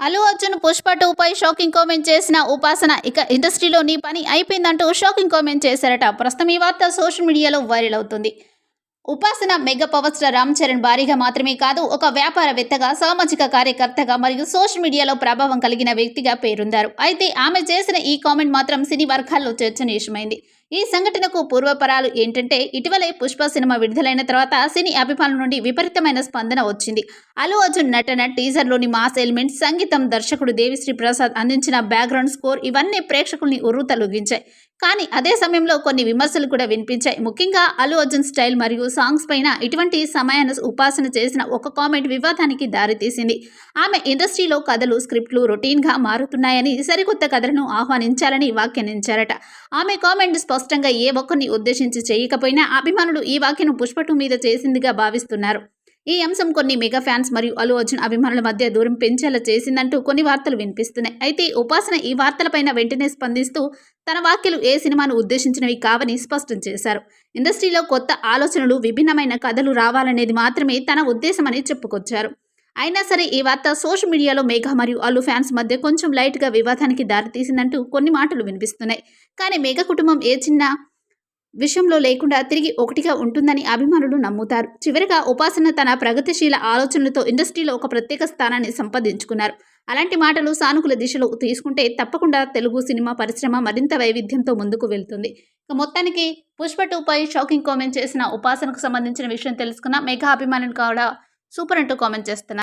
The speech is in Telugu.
అల్లు అర్జున్ పుష్ప టూపై షాకింగ్ కామెంట్ చేసిన ఉపాసన ఇక ఇండస్ట్రీలో నీ పని అయిపోయిందంటూ షాకింగ్ కామెంట్ చేశారట. ప్రస్తుతం ఈ వార్త సోషల్ మీడియాలో వైరల్ అవుతుంది. Upasana mega power star Ram Charan భారీగా మాత్రమే కాదు ఒక వ్యాపారవేత్తగా సామాజిక కార్యకర్తగా మరియు సోషల్ మీడియాలో ప్రభావం కలిగిన వ్యక్తిగా పేరొందారు. అయితే ఆమె చేసిన ఈ కామెంట్ మాత్రం సినీ వర్గాల్లో చర్చనీయమైంది. ఈ సంఘటనకు పూర్వపరాలు ఏంటంటే ఇటీవలే పుష్ప సినిమా విడుదలైన తర్వాత సినీ అభిమానుల నుండి విపరీతమైన స్పందన వచ్చింది. అల్లు అర్జున్ నటన టీజర్లోని మాస్ ఎలిమెంట్స్ సంగీతం దర్శకుడు దేవిశ్రీ ప్రసాద్ అందించిన బ్యాక్గ్రౌండ్ స్కోర్ ఇవన్నీ ప్రేక్షకుల్ని ఉర్రూతలూగించాయి. కానీ అదే సమయంలో కొన్ని విమర్శలు కూడా వినిపించాయి. ముఖ్యంగా అల్లు అర్జున్ స్టైల్ మరియు సాంగ్స్ పైన ఇటువంటి సమయాన్ని ఉపాసన చేసిన ఒక కామెంట్ వివాదానికి దారితీసింది. ఆమె ఇండస్ట్రీలో కథలు స్క్రిప్ట్లు రొటీన్గా మారుతున్నాయని సరికొత్త కథలను ఆహ్వానించాలని వ్యాఖ్యానించారట. ఆమె కామెంట్ స్పష్టంగా ఏ ఒక్కరిని ఉద్దేశించి చేయకపోయినా అభిమానులు ఈ వ్యాఖ్యను పుష్పటు మీద చేసిందిగా భావిస్తున్నారు. ఈ అంశం కొన్ని మెగా ఫ్యాన్స్ మరియు అల్లు అర్జున్ అభిమానుల మధ్య దూరం పెంచేలా చేసిందంటూ కొన్ని వార్తలు వినిపిస్తున్నాయి. అయితే ఉపాసన ఈ వార్తలపైన వెంటనే స్పందిస్తూ తన వ్యాఖ్యలు ఏ సినిమాను ఉద్దేశించినవి కావని స్పష్టం చేశారు. ఇండస్ట్రీలో కొత్త ఆలోచనలు విభిన్నమైన కథలు రావాలనేది మాత్రమే తన ఉద్దేశమని చెప్పుకొచ్చారు. అయినా సరే ఈ వార్త సోషల్ మీడియాలో మేఘా మరియు అల్లు ఫ్యాన్స్ మధ్య కొంచెం లైట్గా వివాదానికి దారితీసిందంటూ కొన్ని మాటలు వినిపిస్తున్నాయి. కానీ మేఘ కుటుంబం ఏ చిన్న విషయంలో లేకుండా తిరిగి ఒకటిగా ఉంటుందని అభిమానులు నమ్ముతారు. చివరిగా ఉపాసన తన ప్రగతిశీల ఆలోచనలతో ఇండస్ట్రీలో ఒక ప్రత్యేక స్థానాన్ని సంపాదించుకున్నారు. అలాంటి మాటలు సానుకూల దిశలో తీసుకుంటే తప్పకుండా తెలుగు సినిమా పరిశ్రమ మరింత వైవిధ్యంతో ముందుకు వెళ్తుంది. ఇక మొత్తానికి పుష్ప టూపై షాకింగ్ కామెంట్ చేసిన ఉపాసనకు సంబంధించిన విషయం తెలుసుకున్న మెగా అభిమానులు కూడా సూపర్ అంటూ కామెంట్ చేస్తున్నారు.